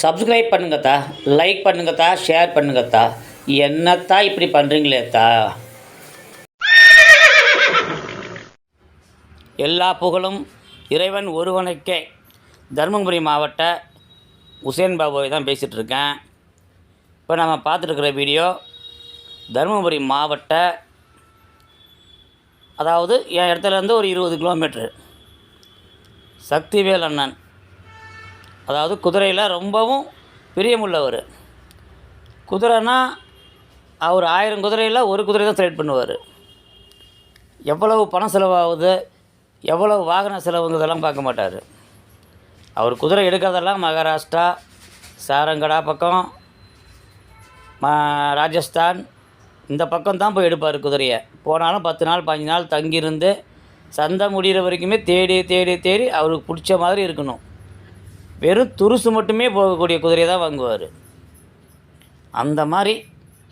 Subscribe பண்ணுங்கத்தா like பண்ணுங்கத்தா share பண்ணுங்கத்தா என்னத்தா இப்படி பண்ணுறீங்களேத்தா எல்லா புகழும் இறைவன் ஒருவனுக்கே. தருமபுரி மாவட்ட உசேன் பாபுவை தான் பேசிகிட்ருக்கேன் இப்போ நம்ம பார்த்துருக்குற வீடியோ தருமபுரி மாவட்ட அதாவது என் இடத்துலேருந்து ஒரு இருபது கிலோமீட்ரு சக்திவேல் அண்ணன். அதாவது குதிரையில் ரொம்பவும் பிரியமுள்ளவர். குதிரைனா அவர் ஆயிரம் குதிரையில் ஒரு குதிரை தான் செலக்ட் பண்ணுவார். எவ்வளவு பணம் செலவாகுது எவ்வளவு வாகன செலவுங்கிறதெல்லாம் பார்க்க மாட்டார். அவர் குதிரை எடுக்கிறதெல்லாம் மகாராஷ்டிரா சாரங்கடா பக்கம் ராஜஸ்தான் இந்த பக்கம் தான் போய் எடுப்பார் குதிரையை. போனாலும் பத்து நாள் பாஞ்சு நாள் தங்கியிருந்து சந்தை முடிகிற வரைக்குமே தேடி தேடி தேடி அவருக்கு பிடிச்ச மாதிரி இருக்கணும். வெறும் துருசு மட்டுமே போகக்கூடிய குதிரையை தான் வாங்குவார். அந்த மாதிரி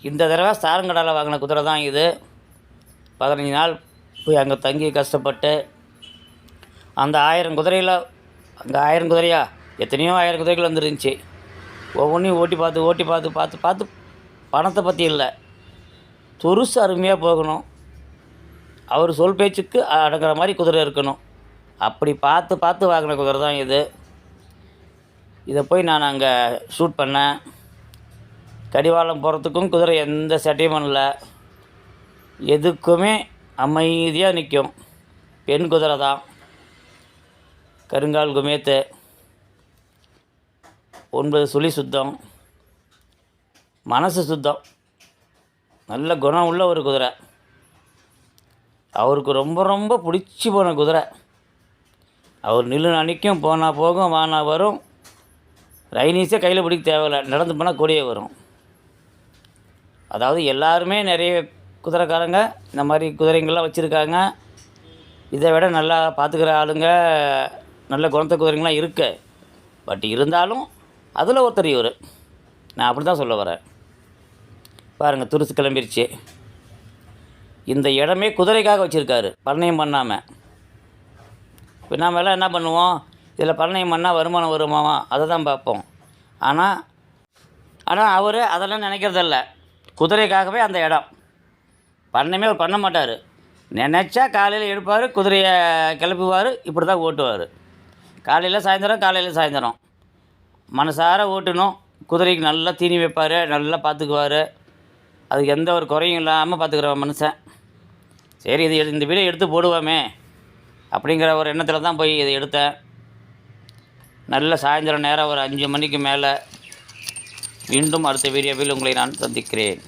இந்த தடவை சாரங்கடாவில் வாங்கின குதிரை தான் இது. பதினஞ்சு நாள் போய் அங்கே தங்கி கஷ்டப்பட்டு அந்த ஆயிரம் குதிரையில் அங்கே ஆயிரம் குதிரையா? எத்தனையோ ஆயிரம் குதிரைகள் வந்துருந்துச்சு. ஒவ்வொன்றையும் ஓட்டி பார்த்து ஓட்டி பார்த்து பார்த்து பார்த்து பணத்தை பற்றி இல்லை. துருசு அருமையாக போகணும். அவர் சொல் பேச்சுக்கு அடங்குற மாதிரி குதிரை இருக்கணும். அப்படி பார்த்து பார்த்து வாங்கின குதிரை தான் இது. இதை போய் நான் அங்கே ஷூட் பண்ணேன். கடிவாளம் போகிறதுக்கும் குதிரை எந்த சட்டையும் பண்ணல. எதுக்குமே அமைதியாக நிற்கும் பெண் குதிரை தான். கருங்கால் குமேத்து. ஒன்பது சுழி சுத்தம். மனசு சுத்தம். நல்ல குணம் உள்ள ஒரு குதிரை. அவருக்கு ரொம்ப ரொம்ப பிடிச்சி போன குதிரை. அவர் நில்லு அணிக்கும் போனால் போகும் வானா வரும். ரைனீஸே கையில் பிடிக்க தேவையில்ல. நடந்து போனால் கூடயே வரும். அதாவது எல்லாருமே நிறைய குதிரைக்காரங்க இந்த மாதிரி குதிரைங்கள்லாம் வச்சுருக்காங்க. இதை விட நல்லா பார்த்துக்கிற ஆளுங்க நல்ல குணத்த குதிரைங்களாம் இருக்கு. பட் இருந்தாலும் அதில் ஒருத்தர் இவர். நான் அப்படி தான் சொல்ல வரேன். பாருங்கள் துருசு கிளம்பிருச்சு. இந்த இடமே குதிரைக்காக வச்சுருக்காரு. பரணயம் பண்ணாமல் இப்போ நாம எல்லாம் என்ன பண்ணுவோம்? இதில் பண்ணையம் பண்ணால் வருமானம் வருமாவா அதை தான் பார்ப்போம். ஆனால் ஆனால் அவர் அதெல்லாம் நினைக்கிறதில்ல. குதிரைக்காகவே அந்த இடம். பண்ணமே அவர் பண்ண மாட்டார். நினச்சா காலையில் எடுப்பார் குதிரையை கிளப்புவார் இப்படி தான் ஓட்டுவார். காலையில் சாயந்தரம் காலையில் சாயந்தரம். மனசார ஓட்டணும். குதிரைக்கு நல்லா தீனி வைப்பார் நல்லா பார்த்துக்குவார். அதுக்கு எந்த ஒரு குறையும் இல்லாமல் பார்த்துக்கிற மனுஷன். சரி இது இந்த வீடியோ எடுத்து போடுவோமே அப்படிங்கிற ஒரு எண்ணத்தில் தான் போய் இதை எடுத்தேன். நல்ல சாயந்தரம் நேரம் ஒரு அஞ்சு மணிக்கு மேலே. மீண்டும் அடுத்த வீடியோவில் உங்களை நான் சந்திக்கிறேன்.